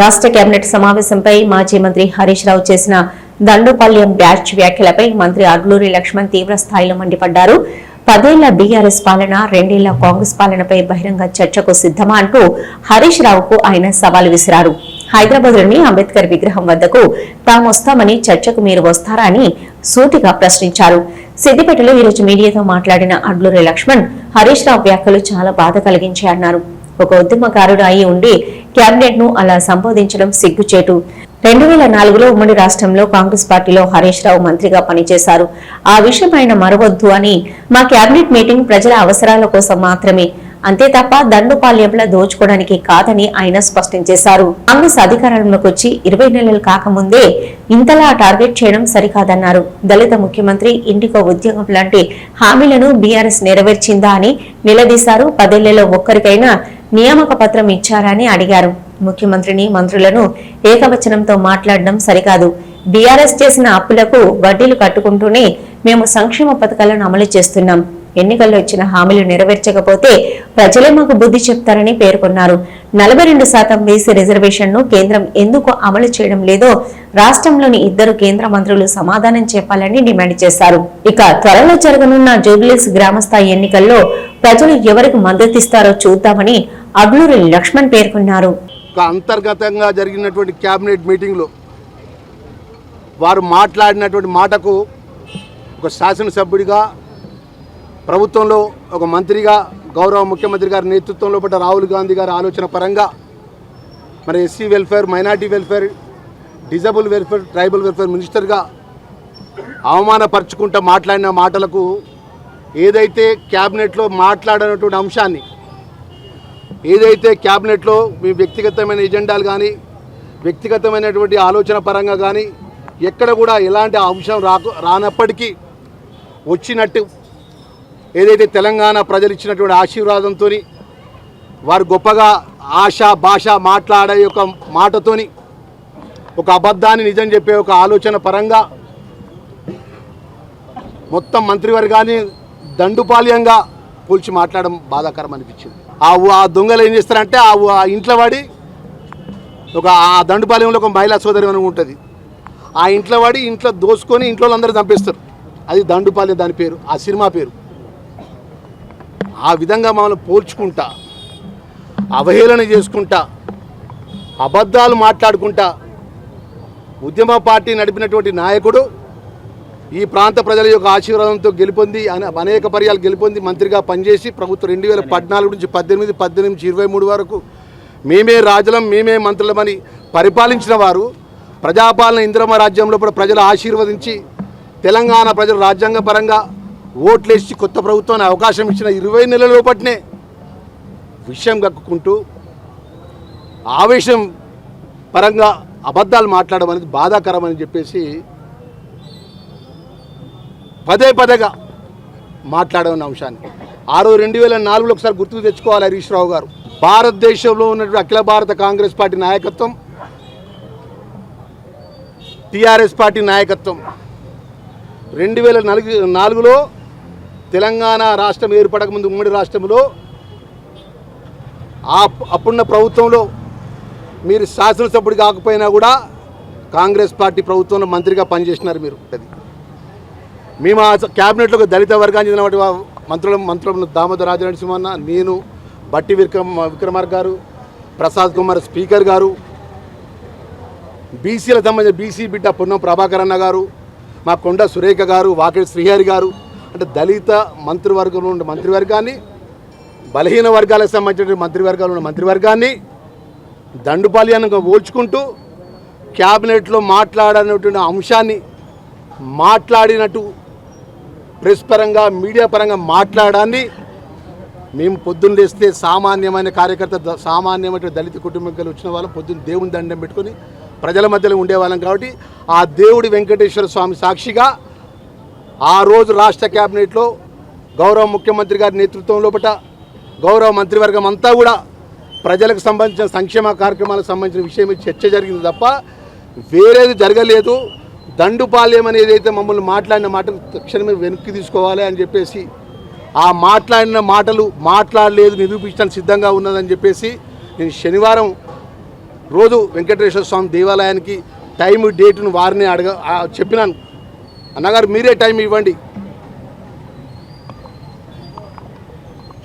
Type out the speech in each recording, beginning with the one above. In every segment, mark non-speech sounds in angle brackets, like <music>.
రాష్ట్ర కేబినెట్ సమావేశంపై మాజీ మంత్రి హరీష్ రావు చేసిన దండుపాల్యం బ్యాచ్ వ్యాఖ్యలపై మంత్రి అడ్లూరి లక్ష్మణ్ తీవ్ర స్థాయిలో మండిపడ్డారు. పదేళ్ళ బీఆర్ఎస్ పాలన రెండేళ్ళ కాంగ్రెస్ పాలనపై బహిరంగ చర్చకు సిద్ధమా అంటూ హరీష్ రావుకు ఆయన సవాల్ విసిరారు. హైదరాబాద్లోని అంబేద్కర్ విగ్రహం వద్దకు తాము వస్తామని చర్చకు మీరు వస్తారా అని సూటిగా ప్రశ్నించారు. సిద్దిపేటలో ఈరోజు మీడియాతో మాట్లాడిన అడ్లూరి లక్ష్మణ్ హరీష్ రావు వ్యాఖ్యలు చాలా బాధ కలిగించాయన్నారు. ఒక ఉద్యమకారుడు అయి ఉండి కేబినెట్ను అలా సంబోధించడం సిగ్గుచేటు. రెండు వేల నాలుగులో ఉమ్మడి రాష్ట్రంలో కాంగ్రెస్ పార్టీలో హరీష్ రావు మంత్రిగా పనిచేశారు. ఆ విషయం ఆయన మరవద్దు అని మా కేబినెట్ మీటింగ్ ప్రజల అవసరాల కోసం మాత్రమే అంతే తప్ప దండుపాల్యంలో దోచుకోవడానికి కాదని ఆయన స్పష్టం చేశారు. కాంగ్రెస్ అధికారంలోకి వచ్చి ఇరవై నెలలు కాకముందే ఇంతలా టార్గెట్ చేయడం సరికాదన్నారు. దళిత ముఖ్యమంత్రి ఇంటికో ఉద్యోగం లాంటి హామీలను బీఆర్ఎస్ నెరవేర్చిందా అని నిలదీశారు. పదేళ్ళలో ఒక్కరికైనా నియామక పత్రం ఇచ్చారని అడిగారు. ముఖ్యమంత్రిని మంత్రులను ఏకవచనంతో మాట్లాడడం సరికాదు. బీఆర్ఎస్ చేసిన అప్పులకు వడ్డీలు కట్టుకుంటూనే మేము సంక్షేమ పథకాలను అమలు చేస్తున్నాం. ఎన్నికల్లో ఇచ్చిన హామీలు నెరవేర్చకపోతే ప్రజలే మాకు బుద్ధి చెప్తారని పేర్కొన్నారు. నలభై రెండు శాతం బీసీ రిజర్వేషన్ను కేంద్రం ఎందుకు అమలు చేయడం లేదో రాష్ట్రంలోని ఇద్దరు కేంద్ర మంత్రులు సమాధానం చెప్పాలని డిమాండ్ చేశారు. ఇక త్వరలో జరగనున్న జూబ్లీస్ గ్రామస్థాయి ఎన్నికల్లో ప్రజలు ఎవరికి మద్దతిస్తారో చూద్దామని అగ్లూరి లక్ష్మణ్ పేర్కొన్నారు. అంతర్గతంగా జరిగినటువంటి క్యాబినెట్ మీటింగ్లో వారు మాట్లాడినటువంటి మాటకు ఒక శాసనసభ్యుడిగా ప్రభుత్వంలో ఒక మంత్రిగా గౌరవ ముఖ్యమంత్రి గారి నేతృత్వంలో పడ్డ రాహుల్ గాంధీ గారి ఆలోచన పరంగా మరి SC welfare minority welfare disable welfare tribal welfare మినిస్టర్గా అవమానపరుచుకుంటూ మాట్లాడిన మాటలకు ఏదైతే క్యాబినెట్లో మాట్లాడినటువంటి అంశాన్ని ఏదైతే క్యాబినెట్లో మీ వ్యక్తిగతమైన ఎజెండాలు కానీ వ్యక్తిగతమైనటువంటి ఆలోచన పరంగా కానీ ఎక్కడ కూడా ఎలాంటి అంశం రాకు రానప్పటికీ వచ్చినట్టు ఏదైతే తెలంగాణ ప్రజలు ఇచ్చినటువంటి ఆశీర్వాదంతో వారు గొప్పగా ఆశ భాష మాట్లాడే ఒక మాటతోని ఒక అబద్ధాన్ని నిజం చెప్పే ఒక ఆలోచన పరంగా మొత్తం మంత్రివర్గాన్ని దండుపాల్యంగా పోల్చి మాట్లాడడం బాధాకరం అనిపించింది. ఆ ఆ దొంగలు ఏం చేస్తారంటే ఆ ఆ ఇంట్లో వాడి ఒక ఆ దండుపాలెంలో ఒక మహిళా సోదరి అని ఉంటుంది. ఆ ఇంట్లో వాడి ఇంట్లో దోసుకొని ఇంట్లో అందరూ చంపేస్తారు. అది దండుపాలెం దాని పేరు ఆ సినిమా పేరు. ఆ విధంగా మమ్మల్ని పోల్చుకుంటా అవహేళన చేసుకుంటా అబద్ధాలు మాట్లాడుకుంటా ఉద్యమ పార్టీ నడిపినటువంటి నాయకుడు ఈ ప్రాంత ప్రజల యొక్క ఆశీర్వాదంతో గెలుపొంది అనే- అనేక పర్యాలు గెలుపొంది మంత్రిగా పనిచేసి ప్రభుత్వం రెండు వేల పద్నాలుగు నుంచి పద్దెనిమిది పద్దెనిమిది నుంచి ఇరవై మూడు వరకు మేమే రాజులం మేమే మంత్రులమని పరిపాలించిన వారు ప్రజాపాలన ఇంద్రమ రాజ్యంలో కూడా ప్రజలు ఆశీర్వదించి తెలంగాణ ప్రజలు రాజ్యాంగపరంగా ఓట్లేసి కొత్త ప్రభుత్వాన్ని అవకాశం ఇచ్చిన ఇరవై నెలల లోపట్నే విషయం కక్కుకుంటూ ఆవేశం పరంగా అబద్ధాలు మాట్లాడడం అనేది బాధాకరం అని చెప్పేసి పదే పదేగా మాట్లాడమన్న అంశాన్ని. ఆ రోజు రెండు వేల నాలుగులో ఒకసారి గుర్తుకు తెచ్చుకోవాలి హరీష్ రావు గారు. భారతదేశంలో ఉన్నటువంటి అఖిల భారత కాంగ్రెస్ పార్టీ నాయకత్వం టీఆర్ఎస్ పార్టీ నాయకత్వం. రెండు వేల నాలుగు నాలుగులో తెలంగాణ రాష్ట్రం ఏర్పడకముందు ఉమ్మడి రాష్ట్రంలో ఆ అప్పుడున్న ప్రభుత్వంలో మీరు శాసనసభ్యుడు కాకపోయినా కూడా కాంగ్రెస్ పార్టీ ప్రభుత్వంలో మంత్రిగా పనిచేసినారు మీరు. అది. మేము ఆ క్యాబినెట్లో దళిత వర్గానికి చెందిన మంత్రుల మంత్రులు దామోదర రాజనరసింహన్న నేను బట్టి విక్రమ్ విక్రమార్ గారు ప్రసాద్ కుమార్ స్పీకర్ గారు బీసీల సంబంధించిన బీసీ బిడ్డ పొన్నం ప్రభాకర్ అన్న గారు మా కొండ సురేఖ గారు వాకిడి శ్రీహరి గారు అంటే దళిత మంత్రివర్గంలో ఉన్న మంత్రివర్గాన్ని బలహీన వర్గాలకు సంబంధించిన మంత్రివర్గాలు ఉన్న మంత్రివర్గాన్ని దండుపాల్యాన్ని పోల్చుకుంటూ క్యాబినెట్లో మాట్లాడనటువంటి అంశాన్ని మాట్లాడినట్టు ప్రెస్ పరంగా మీడియా పరంగా మాట్లాడాన్ని మేము పొద్దున్న లేస్తే సామాన్యమైన కార్యకర్త సామాన్యమైన దళిత కుటుంబం వచ్చిన వాళ్ళం పొద్దున్న దేవుని దండం పెట్టుకొని ప్రజల మధ్యలో ఉండేవాళ్ళం కాబట్టి ఆ దేవుడి వెంకటేశ్వర స్వామి సాక్షిగా ఆ రోజు రాష్ట్ర క్యాబినెట్లో గౌరవ ముఖ్యమంత్రి గారి నేతృత్వంలో పట గౌరవ మంత్రివర్గం అంతా కూడా ప్రజలకు సంబంధించిన సంక్షేమ కార్యక్రమాలకు సంబంధించిన విషయం చర్చ జరిగింది తప్ప వేరేది జరగలేదు. దండుపాల్యం అనేది అయితే మమ్మల్ని మాట్లాడిన మాటలు తక్షణమే వెనక్కి తీసుకోవాలి అని చెప్పేసి ఆ మాట్లాడిన మాటలు మాట్లాడలేదు నిరూపించడానికి సిద్ధంగా ఉన్నదని చెప్పేసి నేను శనివారం రోజు వెంకటేశ్వర స్వామి దేవాలయానికి టైం డేట్ను వారిని అడగ చెప్పినాను. అన్నగారు మీరే టైం ఇవ్వండి.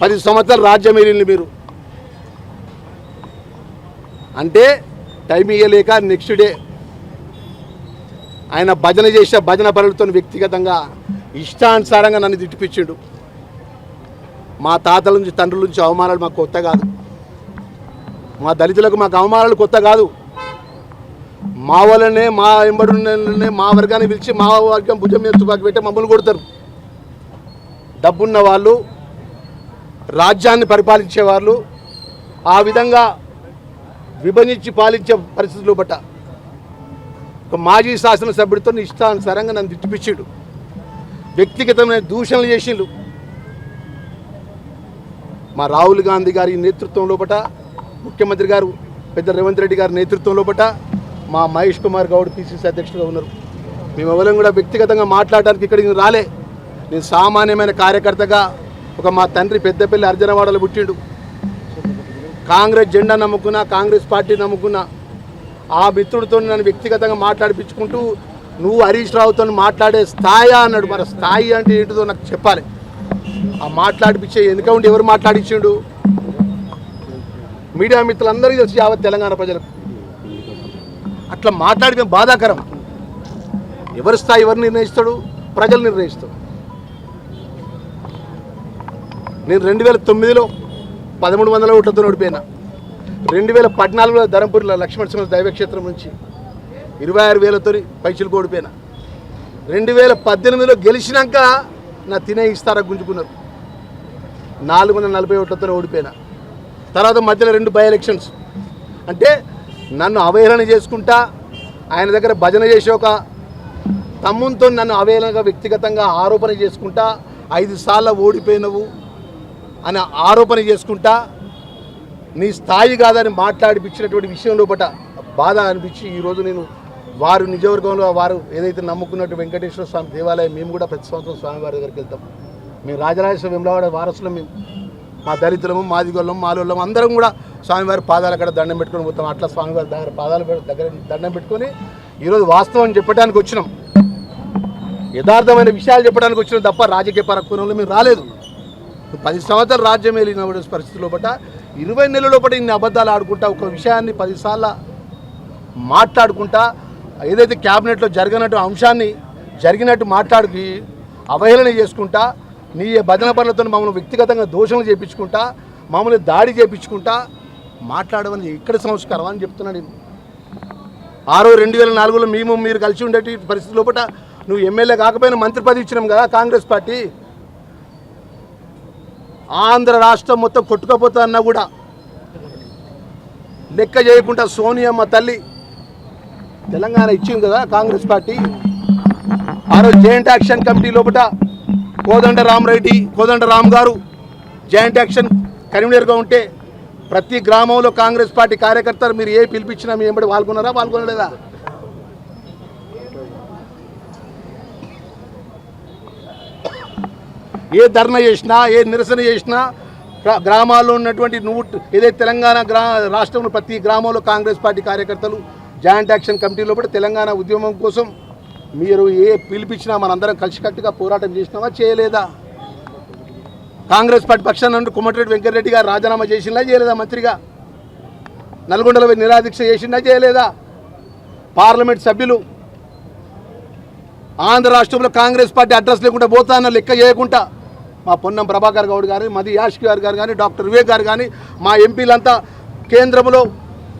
పది సంవత్సరాలు రాజ్యం వెళ్ళింది మీరు. అంటే టైం ఇవ్వలేక నెక్స్ట్ డే ఆయన భజన చేసే భజన పరులతో వ్యక్తిగతంగా ఇష్టానుసారంగా నన్ను తిట్టిపించాడు. మా తాతల నుంచి తండ్రుల నుంచి అవమానాలు మాకు కొత్త కాదు. మా దళితులకు మాకు అవమానాలు కొత్త కాదు. మా వాళ్ళనే మా ఎంబడునే మా వర్గాన్ని పిలిచి మా వర్గం భుజం మీద తుపాకి పెట్టి మమ్మల్ని కొడతారు. డబ్బున్న వాళ్ళు రాజ్యాన్ని పరిపాలించే వాళ్ళు ఆ విధంగా విభజించి పాలించే పరిస్థితులు బట్ట ఒక మాజీ శాసనసభ్యుడితో ఇష్టానుసారంగా నన్ను తిట్టిపించాడు వ్యక్తిగతమైన దూషణలు చేసిండు. మా రాహుల్ గాంధీ గారి నేతృత్వం లోపట ముఖ్యమంత్రి గారు పెద్ద రేవంత్ రెడ్డి గారి నేతృత్వం లోపట మా మహేష్ కుమార్ గౌడ్ పిసిసి అధ్యక్షుడుగా ఉన్నారు. మేము ఎవరం కూడా వ్యక్తిగతంగా మాట్లాడడానికి ఇక్కడికి రాలే. నేను సామాన్యమైన కార్యకర్తగా ఒక మా తండ్రి పెద్దపల్లి అర్జనవాడలో పుట్టిండు. కాంగ్రెస్ జెండా నమ్ముకున్నా కాంగ్రెస్ పార్టీ నమ్ముకున్నా ఆ మిత్రుడితో నన్ను వ్యక్తిగతంగా మాట్లాడిపించుకుంటూ నువ్వు హరీష్ రావుతో మాట్లాడే స్థాయి అన్నాడు. మరి స్థాయి అంటే ఏంటిదో నాకు చెప్పాలి. ఆ మాట్లాడిపించే ఎందుకంటే ఉండి ఎవరు మాట్లాడించిండు? మీడియా మిత్రులందరికీ తెలుసు యావత్ తెలంగాణ ప్రజలకు. అట్లా మాట్లాడితే బాధాకరం. ఎవరి స్థాయి ఎవరు నిర్ణయిస్తాడు? ప్రజలు నిర్ణయిస్తాడు నేను రెండు వేల తొమ్మిదిలో పదమూడు వందల ఓట్లతో ఓడిపోయినా. రెండు వేల పద్నాలుగులో ధరంపూర్లో లక్ష్మణ దైవక్షేత్రం నుంచి ఇరవై ఆరు వేలతో పైసలు ఓడిపోయినా. రెండు వేల పద్దెనిమిదిలో గెలిచినాక నా తినే ఇస్తారా గుంజుకున్నారు. నాలుగు వందల నలభై ఓట్లతో ఓడిపోయినా. తర్వాత మధ్యలో రెండు బై ఎలక్షన్స్. అంటే నన్ను అవహేళన చేసుకుంటా ఆయన దగ్గర భజన చేసే ఒక తమ్ముంతో నన్ను అవహేళనగా వ్యక్తిగతంగా ఆరోపణ చేసుకుంటా ఐదు సార్లు ఓడిపోయినవు అని ఆరోపణ చేసుకుంటా నీ స్థాయి కాదని మాట్లాడిపించినటువంటి విషయం లోపట బాధ అనిపించి ఈరోజు నేను వారు నిజవర్గంలో వారు ఏదైతే నమ్ముకున్నట్టు వెంకటేశ్వర స్వామి దేవాలయం మేము కూడా ప్రతి సంవత్సరం స్వామివారి దగ్గరికి వెళ్తాం. మేము రాజరాజేశ్వర వెంలవాడ వారసులు మేము. మా దళితులము గొల్లం మాలోళ్ళం అందరం కూడా స్వామివారి పాదాల అక్కడ దండం పెట్టుకొని పోతాం. అట్లా స్వామివారి దగ్గర పాదాల దగ్గర దండం పెట్టుకొని ఈరోజు వాస్తవం చెప్పడానికి వచ్చినాం. యథార్థమైన విషయాలు చెప్పడానికి వచ్చినాం తప్ప రాజకీయ పరకులంలో మేము రాలేదు. పది సంవత్సరాలు రాజ్యం వెళ్ళిన పరిస్థితి లోపల ఇరవై నెలల లోపల ఇన్ని అబద్ధాలు ఆడుకుంటా ఒక విషయాన్ని పదిసార్లు మాట్లాడుకుంటా ఏదైతే క్యాబినెట్లో జరగనట్టు అంశాన్ని జరిగినట్టు మాట్లాడి అవహేళన చేసుకుంటా నీ భజన పనులతో మమ్మల్ని వ్యక్తిగతంగా దోషణలు చేయించుకుంటా మమ్మల్ని దాడి చేయించుకుంటా మాట్లాడమని ఇక్కడ సంస్కారం అని చెప్తున్నాడు నేను ఆరో రెండు వేల నాలుగులో మేము మీరు కలిసి ఉండేటి పరిస్థితి లోపల నువ్వు ఎమ్మెల్యే కాకపోయినా మంత్రి పదవి ఇచ్చినాం కదా కాంగ్రెస్ పార్టీ. ఆంధ్ర రాష్ట్రం మొత్తం కొట్టుకపోతా అన్నా కూడా. లెక్క చేయకుండా సోనియమ్మ తల్లి తెలంగాణ ఇచ్చింది కదా కాంగ్రెస్ పార్టీ. ఆ రోజు జాయింట్ యాక్షన్ కమిటీ లోపల కోదండ రామరెడ్డి కోదండ రామ్ గారు జాయింట్ యాక్షన్ కన్వీనర్గా ఉంటే ప్రతి గ్రామంలో కాంగ్రెస్ పార్టీ కార్యకర్తలు మీరు ఏ పిలిపించినా మీ ఎంబడి పాల్గొన్నారా పాల్గొనలేదా? ఏ ధర్నా చేసినా ఏ నిరసన చేసినా గ్రా- గ్రామాల్లో ఉన్నటువంటి నువ్వు ఏదైతే తెలంగాణ గ్రా రాష్ట్రంలో ప్రతి గ్రామంలో కాంగ్రెస్ పార్టీ కార్యకర్తలు జాయింట్ యాక్షన్ కమిటీలో కూడా తెలంగాణ ఉద్యమం కోసం మీరు ఏ పిలిపించినా మనందరం కలిసికట్టుగా పోరాటం చేసినామా? చేయలేదా? కాంగ్రెస్ పార్టీ పక్షాన నుండి కుమ్మటిరెడ్డి వెంకటరెడ్డి గారు రాజీనామా చేసిందా చేయలేదా మంత్రిగా? నల్గొండలో నిరాదీక్ష చేసిందా చేయలేదా? పార్లమెంట్ సభ్యులు ఆంధ్ర రాష్ట్రంలో కాంగ్రెస్ పార్టీ అడ్రస్ లేకుండా పోతా లెక్క చేయకుండా మా పొన్నం ప్రభాకర్ గౌడ్ గారు మది యాష్కి గారు గారు కానీ డాక్టర్ వివేక్ గారు కానీ మా ఎంపీలంతా కేంద్రంలో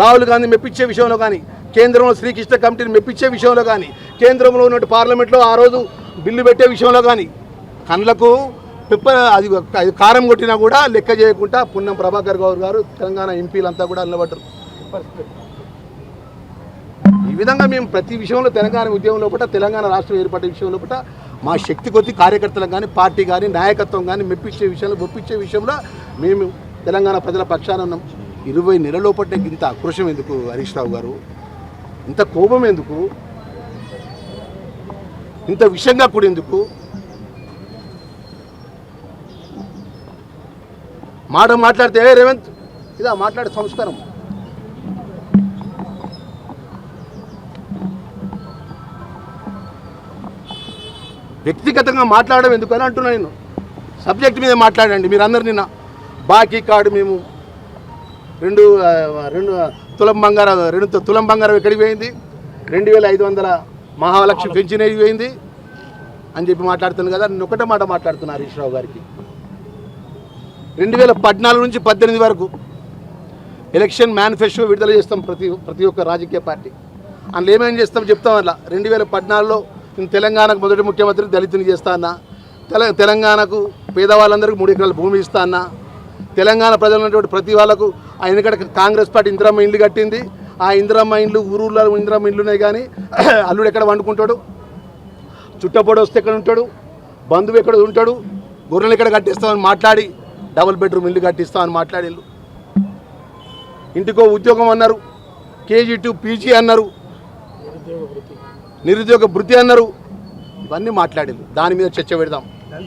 రాహుల్ గాంధీ మెప్పించే విషయంలో కానీ కేంద్రంలో శ్రీకృష్ణ కమిటీని మెప్పించే విషయంలో కానీ కేంద్రంలో ఉన్నట్టు పార్లమెంట్లో ఆ రోజు బిల్లు పెట్టే విషయంలో కానీ కళ్ళకు పిప్ప అది అది కారం కొట్టినా కూడా లెక్క చేయకుండా పున్నం ప్రభాకర్ గౌడ్ గారు తెలంగాణ ఎంపీలంతా కూడా నిలబడ్డారు. ఈ విధంగా మేము ప్రతి విషయంలో తెలంగాణ ఉద్యమం లోపల తెలంగాణ రాష్ట్రం ఏర్పడే విషయం లోపల మా శక్తి కొద్ది కార్యకర్తలకు కానీ పార్టీ కానీ నాయకత్వం కానీ మెప్పించే విషయంలో ఒప్పించే విషయంలో మేము తెలంగాణ ప్రజల పక్షాన ఉన్నాం. ఇరవై నెలల పట్టే ఇంత ఆక్రోషం ఎందుకు హరీష్ రావు గారు? ఇంత కోపం ఎందుకు? ఇంత విషంగా కూడా ఎందుకు? మాట మాట్లాడితే రేవంత్ ఇదా మాట్లాడే సంస్కారం. వ్యక్తిగతంగా మాట్లాడడం ఎందుకని అంటున్నా నేను. సబ్జెక్ట్ మీద మాట్లాడండి మీరు అందరు నిన్న బాకీ కార్డు మేము రెండు రెండు తులం బంగారం రెండు తులం బంగారం ఎక్కడికి పోయింది? రెండు వేల ఐదు వందల మహాలక్ష్మి పెంచిన పోయింది. అని చెప్పి మాట్లాడుతున్నాను కదా నేను ఒకటే మాట మాట్లాడుతున్నా హరీష్ రావు గారికి. రెండు వేల పద్నాలుగు నుంచి పద్దెనిమిది వరకు ఎలక్షన్ మేనిఫెస్టో విడుదల చేస్తాం ప్రతి ప్రతి ఒక్క రాజకీయ పార్టీ. అందులో ఏమేం చేస్తాం చెప్తాం అట్లా. రెండు వేల పద్నాలుగులో నేను తెలంగాణకు మొదటి ముఖ్యమంత్రి దళితుని చేస్తా అన్నా. తెల తెలంగాణకు పేదవాళ్ళందరికీ మూడు ఎకరాల భూమి ఇస్తా అన్నా. తెలంగాణ ప్రజలు ఉన్నటువంటి ప్రతి వాళ్ళకు ఆ వెనకడ కాంగ్రెస్ పార్టీ ఇందిరమ్మ ఇండ్లు కట్టింది ఆ ఇందిరమ్మ ఇండ్లు ఊరూళ్ళలో ఇందిరమ్మ ఇండ్లు ఉన్నాయి కానీ <clears throat> అల్లుడు ఎక్కడ వండుకుంటాడు? చుట్టపొడి వస్తే ఎక్కడ ఉంటాడు? బంధువు ఎక్కడ ఉంటాడు? గొర్రెలు ఎక్కడ కట్టిస్తామని మాట్లాడి డబుల్ బెడ్రూమ్ ఇల్లు కట్టిస్తామని మాట్లాడి ఇంటికో ఉద్యోగం అన్నారు కేజీ టు పీజీ అన్నారు నిరుద్యోగ భృతి అన్నారు. ఇవన్నీ మాట్లాడారు దాని మీద చర్చ పెడదాం.